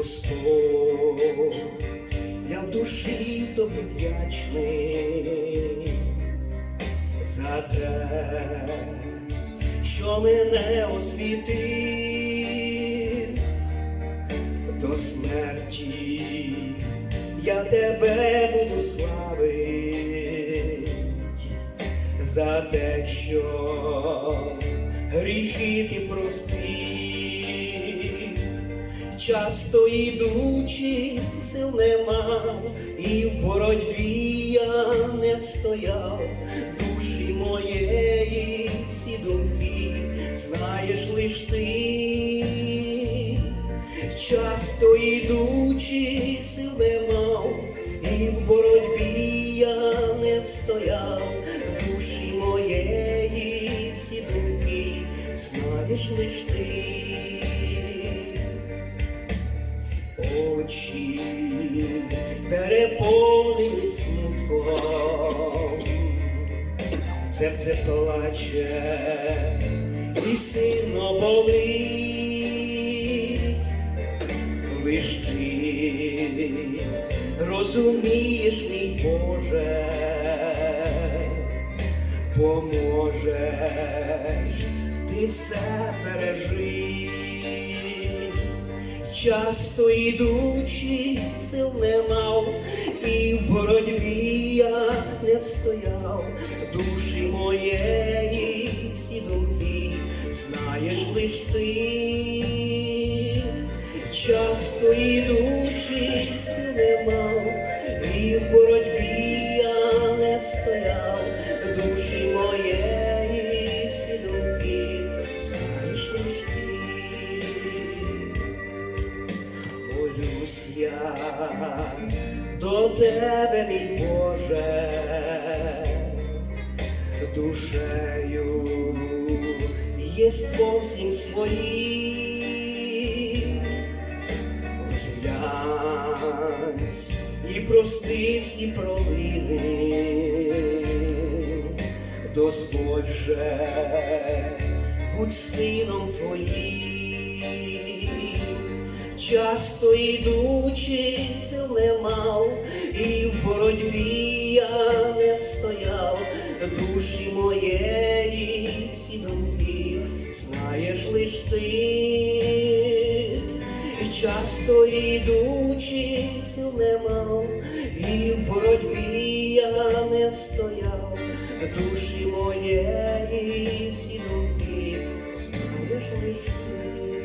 Господь, я в душі тобі вдячний за те, що мене освітив. До смерті, я тебе буду славить за те, що гріхи ти простив, часто йдучи, сил нема, і в боротьбі я не встояв, душі моєї всі думки, знаєш лиш ти, часто йдучи, сил не мав, і в боротьбі я не встояв, душі моєї всі думки, знаєш лиш ти. Очі переповнені смутком, серце плаче і сильно болить, лиш ти розумієш, мій Боже, поможеш, ти все пережив часто йдучи, сил не мав, і в боротьбі я не встояв, душі моєї всі думки, знаєш лиш ти, часто йдучи, я до тебе, мій Боже, душею. Єством всім своїм, Зглянься і прости всі провини, дозволь же, будь сином твоїм часто йдучи, не мав, і в боротьбі я не встояв, душі моєї всі думки, знаєш лиш ти, часто йдучи, сил не мав, і в боротьбі я не встояв, душі моєї всі думки, знаєш лиш ти.